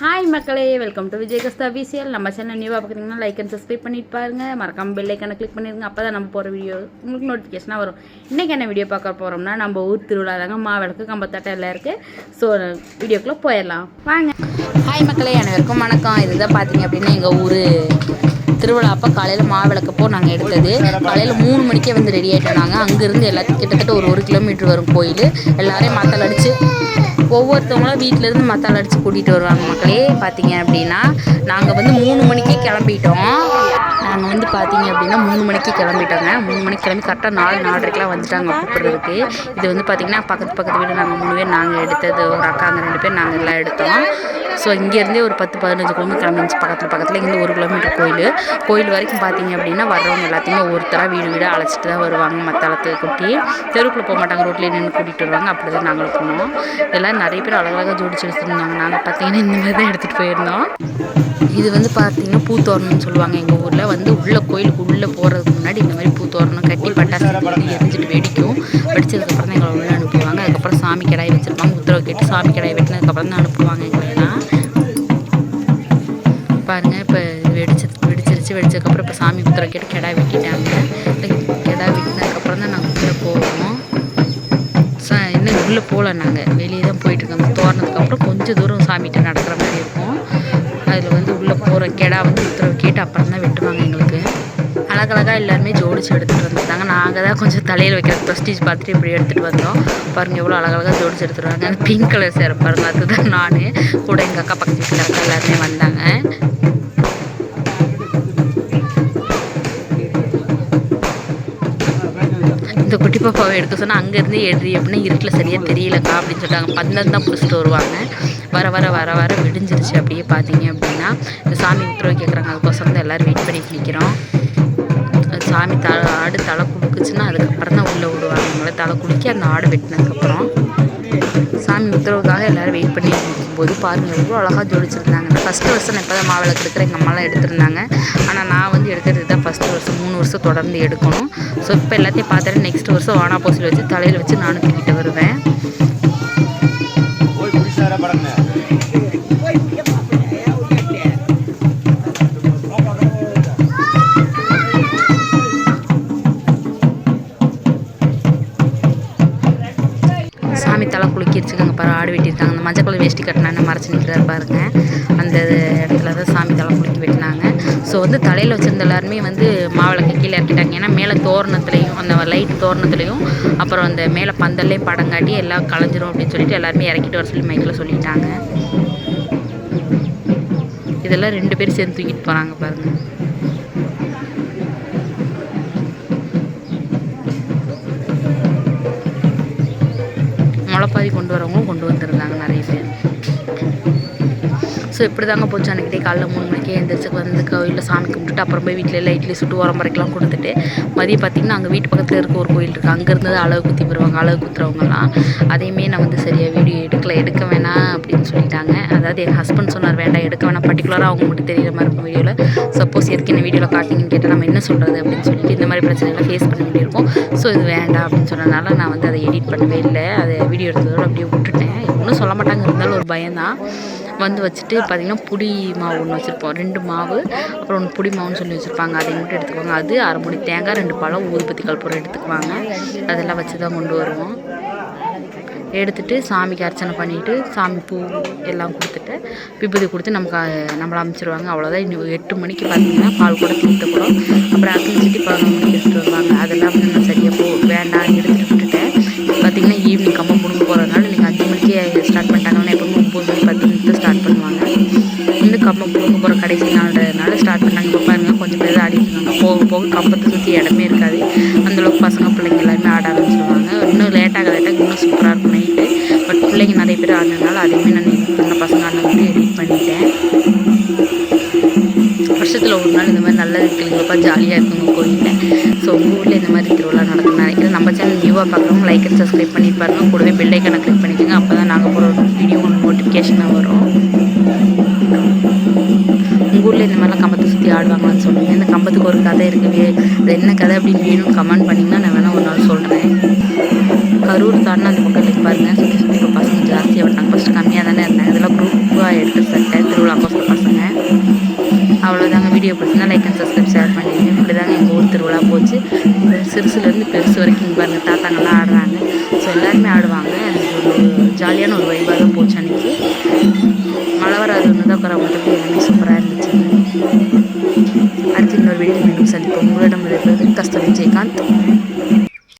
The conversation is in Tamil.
ஹாய் மக்களே. வெல்கம் டு விஜய் கஸ்தா நம்ம சேனல் நியூவாக பார்க்குறீங்கன்னா லைக் அண்ட் சப்ஸ்கிரைப் பண்ணிட்டு பாருங்கள் மறக்காம பெல் ஐக்கனை கிளிக் பண்ணிடுங்க அப்போ தான் நம்ம போகிற வீடியோ உங்களுக்கு நோட்டிஃபிகேஷனாக வரும். இன்றைக்கி என்ன வீடியோ பார்க்க போகிறோம்னா நம்ம ஊர் திருவிழா தாங்க. மாவிளக்கு கம்பத்தாட்டம் எல்லாம் இருக்குது ஸோ வீடியோக்குள்ளே போயிடலாம். வாங்க. ஹாய் மக்களே. அனைவருக்கும் வணக்கம். இதுதான் பார்த்தீங்க அப்படின்னா எங்கள் ஊர் திருவிழா அப்போ காலையில் மாவிளக்கப்போ நாங்கள் எடுத்தது. காலையில் மூணு மணிக்கே வந்து ரெடி ஆகிட்டோம் நாங்கள் அங்கேருந்து எல்லாத்தையும் கிட்டத்தட்ட ஒரு ஒரு கிலோமீட்டர் வரும் கோயில். எல்லாரையும் மத்தால் அடித்து ஒவ்வொருத்தவங்களும் வீட்டிலேருந்து மத்தால் அடித்து கூட்டிகிட்டு வருவாங்க மக்களே. பார்த்தீங்க அப்படின்னா நாங்கள் வந்து மூணு மணிக்கே கிளம்பிட்டோம். அவங்க வந்து பார்த்தீங்க அப்படின்னா மூணு மணிக்கு கிளம்பிட்டாங்க. மூணு மணிக்கு கிளம்பி கரெக்டாக நாலு நாலரைக்கெலாம் வந்துட்டாங்க கூப்பிட்றதுக்கு. இது வந்து பார்த்திங்கன்னா பக்கத்து பக்கத்து வீடு நாங்கள் மூணு பேர் நாங்கள் எடுத்தது ஒரு அக்காங்க ரெண்டு பேர் நாங்கள் எல்லாம் எடுத்தோம். ஸோ இங்கேருந்தே ஒரு பத்து பதினஞ்சு கிலோமீட்டர் கிளம்பிச்சு பக்கத்தில் பக்கத்தில் இங்கே ஒரு கிலோமீட்டர் கோயில். கோயில் வரைக்கும் பார்த்தீங்க அப்படின்னா வர்றவங்க எல்லாத்தையுமே ஒருத்தராக வீடு வீடாக அழைச்சிட்டு தான் வருவாங்க மத்தாளத்தை கூட்டி. தெருவுக்குள்ளே போக மாட்டாங்க ரோட்டில் நின்று கூட்டிகிட்டு வருவாங்க. அப்படி தான் நாங்களும் போனோம். எல்லாம் நிறைய பேர் அழகழகாக ஜோடிச்சு எடுத்துருந்தாங்க நாங்கள் பார்த்தீங்கன்னா இந்த மாதிரி தான் எடுத்துகிட்டு போயிருந்தோம். இது வந்து பார்த்தீங்கன்னா பூத்தோரணம்னு சொல்லுவாங்க எங்கள் ஊரில். வந்து உள்ளே கோயிலுக்கு உள்ளே போகிறதுக்கு முன்னாடி இந்த மாதிரி பூத்தோரணம் கட்டி பட்டாசு வந்து எரிஞ்சிட்டு வெடிக்கும் வெடிச்சதுக்கப்புறம் தான் எங்களை உள்ளே அனுப்புவாங்க. அதுக்கப்புறம் சாமி கிடாய் வச்சுருப்பாங்க. உத்தரவு கேட்டு சாமி கடாய் வெட்டினதுக்கப்புறம் தான் அனுப்புவாங்க எங்களெல்லாம். பாருங்க இப்போ வெடிச்சது வெடிச்சிருச்சு. வெடிச்சதுக்கப்புறம் இப்போ சாமி உத்தரவு கேட்டு கிடாய் வெட்டிட்டாங்க. கிடாய் வெட்டினதுக்கப்புறம் தான் நாங்கள் உள்ளே போவோம். சா இன்னும் உள்ளே போகல நாங்கள் வெளியே தான் போயிட்டுருக்கோம் தோறினதுக்கப்புறம் கொஞ்சம் தூரம் சாமிகிட்ட நடக்கிற மாதிரி இருக்கும். அதில் வந்து உள்ளே போகிற கெடா வந்து உத்தரவு கேட்டு அப்புறம் தான் வெட்டுவாங்க அழகழகாக எல்லாருமே ஜோடிச்சு எடுத்துகிட்டு வந்துட்டாங்க. நாங்கள் தான் கொஞ்சம் தலையில் வைக்கிற ப்ரெஸ்டீஜ் பார்த்துட்டு இப்படி எடுத்துகிட்டு வந்தோம். பாருங்க எவ்வளோ அழகழகாக ஜோடிச்சு எடுத்துருவாங்க வராங்க. அந்த பிங்க் கலர் சேர பாருங்க அதுதான் நான். கூட எங்கள் அக்கா பக்கத்து வீட்டில் அக்கா எல்லாருமே வந்தாங்க. இந்த குட்டி பாப்பாவை எடுக்க சொன்னால் அங்கேருந்து எடுறி அப்படின்னா இருட்டில் சரியாக தெரியலக்கா அப்படின்னு சொல்லிட்டாங்க. பந்தம் தான் பிடிச்சிட்டு வருவாங்க. வர வர வர வர விடிஞ்சிருச்சு அப்படியே பார்த்தீங்க அப்படின்னா. இந்த சாமி உத்தரவு கேட்குறாங்க அதுக்கோசரம் தான் எல்லோரும் வெயிட் பண்ணிட்டு நிற்கிறோம் சாமி த ஆடு தலை குலுக்குச்சுன்னா அதுக்கப்புறம் தான் உள்ளே விடுவாங்க. அவங்கள தலை குலுக்கி அந்த ஆடு வெட்டினதுக்கப்புறம் சாமி உத்தரவுக்காக எல்லோரும் வெயிட் பண்ணி போது பாருங்கள் எவ்வளோ அழகாக ஜோடிச்சிருந்தாங்க ஃபஸ்ட்டு வருஷம் நான் இப்போ தான் மாவிளக்கு எடுக்கிற எங்கள் அம்மாலாம் எடுத்திருந்தாங்க. ஆனால் நான் வந்து எடுக்கிறது தான் ஃபஸ்ட்டு வருஷம். மூணு வருஷம் தொடர்ந்து எடுக்கணும். ஸோ இப்போ எல்லாத்தையும் பார்த்துட்டு நெக்ஸ்ட் வருஷம் வானா போசில் வச்சு தலையில் வச்சு நானும் தூக்கிட்டு வருவேன். குளிக்க வச்சுக்கோங்க பாரு ஆடு வெட்டியிருக்காங்க. அந்த மஞ்சள் கலர் வேஷ்டி கட்டினா மறைச்சு நிற்கிறாரு பாருங்க. அந்த இடத்துல தான் சாமி தலை குளிக்க வெட்டினாங்க. ஸோ வந்து தலையில் வச்சிருந்த எல்லாருமே வந்து மாவிளக்கு கீழே இறக்கிட்டாங்க. ஏன்னா மேலே தோரணத்துலேயும் அந்த லைட் தோரணத்துலேயும் அப்புறம் அந்த மேலே பந்தல்லையும் படம் காட்டி எல்லாம் கலைஞ்சிரும் அப்படின்னு சொல்லிட்டு எல்லாருமே இறக்கிட்டு வர சொல்லி மைக்கில் சொல்லிட்டாங்க. இதெல்லாம் ரெண்டு பேரும் சேர்ந்து தூக்கிட்டு போகிறாங்க பாருங்கள் முளைப்பாதி கொண்டு வரவங்களும் கொண்டு வந்திருந்தாங்க நிறைய ஸோ இப்படி தாங்க போச்சு. அன்றைக்கிட்டே காலைல மூணு மணிக்கே எழுந்திரிச்சு வந்து கோயிலில் சாமி கும்பிட்டுட்டு அப்புறம் போய் வீட்டில் எல்லாம் இட்லி சுட்டு உரம் பறைக்கெல்லாம் கொடுத்துட்டு மதியம் பார்த்திங்கன்னா அங்கே வீட்டு பக்கத்தில் இருக்க ஒரு கோயில் இருக்குது அங்கேருந்து அளவு குத்தி வருவாங்க. அளவு குத்துறவங்கலாம். அதையுமே நான் வந்து சரியாக வீடியோ எடுக்கல. எடுக்க வேணாம் அப்படின்னு சொல்லிட்டாங்க. அதாவது என் ஹஸ்பண்ட் சொன்னார் வேண்டாம் எடுக்க வேணாம். பர்டிகுலராக அவங்க மட்டும் தெரியுற மாதிரி இருக்கும் வீடியோவில் சப்போஸ் எதுக்கு என்ன வீடியோவில் காட்டிங்கன்னு கேட்டால் நம்ம என்ன சொல்கிறது அப்படின்னு சொல்லிட்டு இந்த மாதிரி பிரச்சனைகளை ஃபேஸ் பண்ண வேண்டியிருக்கும். ஸோ இது வேண்டாம் அப்படின்னு சொன்னனால நான் வந்து அதை எடிட் பண்ணவே இல்லை. அதை வீடியோ எடுத்ததோடு அப்படியே விட்டுட்டேன். ஒன்றும் சொல்ல மாட்டாங்க. இருந்தாலும் ஒரு பயம்தான். வந்து வச்சுட்டு பார்த்திங்கன்னா புடி மாவு ஒன்று வச்சுருப்போம். ரெண்டு மாவு அப்புறம் ஒன்று புடி மாவுன்னு சொல்லி வச்சுருப்பாங்க. அதை மட்டும் எடுத்துக்குவாங்க. அது அரை மணி தேங்காய் ரெண்டு பழம் ஊதுபத்தி கல்பூரம் எடுத்துக்குவாங்க. அதெல்லாம் வச்சு தான் கொண்டு வருவோம். எடுத்துட்டு சாமிக்கு அர்ச்சனை பண்ணிவிட்டு சாமி பூ எல்லாம் கொடுத்துட்டு விபூதி கொடுத்து நமக்கு நம்மளை அமைச்சிருவாங்க அவ்வளோதான் இன்னும் எட்டு மணிக்கு பார்த்தீங்கன்னா பால் கூட தீர்த்துக்கிறோம் அப்புறம் அக்கி சுற்றி பதினொன்று மணிக்கு எடுத்துகிட்டு வருவாங்க. அதெல்லாம் வந்து நான் சரியாக போ வேண்டாம் எடுத்துகிட்டு விட்டுட்டேன் பார்த்தீங்கன்னா ஈவினிங் கம்மி பாப்பா கம்பம் போகிற கடைசி நாள்ன்றதுனால ஸ்டார்ட் பண்ணாங்க. இப்போ பாருங்க கொஞ்சம் பேர் ஆடிட்டு போக போக கம்பத்தை சுற்றி இடமே இருக்காது. அந்தளவுக்கு பசங்க பிள்ளைங்க எல்லாருமே ஆட ஆரம்பிச்சிருவாங்க. இன்னும் லேட்டாக லேட்டாக இன்னும் சூப்பராக இருக்கும் நைட்டு பட் பிள்ளைங்க நிறைய பேர் ஆடினதுனால அதையுமே நான் எடிட் பண்ண பசங்க ஆடினது எடிட் பண்ணிட்டேன். வருஷத்தில் ஒரு நாள் இந்த மாதிரி நல்லது கிளிங்களப்பா ஜாலியாக இருக்குங்க கோயிலில். ஸோ உங்கள் ஊரில் இந்த மாதிரி திருவிழா நடக்கும்னு நினைக்கிறேன். நம்ம சேனல் நியூவாக பார்க்குறவங்க லைக் அண்ட் சப்ஸ்கிரைப் பண்ணி பாருங்கள் கூடவே பெல்லைக்கான ஐக்கனை கிளிக் பண்ணிக்கோங்க. அப்போ தான் நாங்கள் போகிற வீடியோ உங்களுக்கு நோட்டிஃபிகேஷனாக வரும். கதை இருக்குவே அது என்ன கதை அப்படின்னு வேணும்னு கமெண்ட் பண்ணிங்கன்னா நான் வேணால் ஒரு நாள் சொல்கிறேன் கரூர் தாண்டின அந்த பக்கம் லைக் பாருங்கள் சுற்றி சுற்றி இப்போ பசங்க ஜாஸ்தியாக விட்டாங்க ஃபஸ்ட்டு கம்மியாக தானே இருந்தாங்க. இதெல்லாம் குரூப்பாக எடுத்து சட்டை திருவிழா கோசம் பசங்க. அவ்வளோதாங்க வீடியோ பிடிச்சினா லைக் அண்ட் சப்ஸ்கிரைப் ஷேர் பண்ணிடுங்க. இப்படி தாங்க எங்கள் ஊர் திருவிழா போச்சு. சிறுசுலேருந்து பெருசு வரைக்கும் பாருங்கள் தாத்தாங்கள்லாம் ஆடுறாங்க. ஸோ எல்லாருமே ஆடுவாங்க. ஜாலியான ஒரு வைபாக தான் போச்சு அன்றைக்கி மழை வராது தான் குறை மட்டும்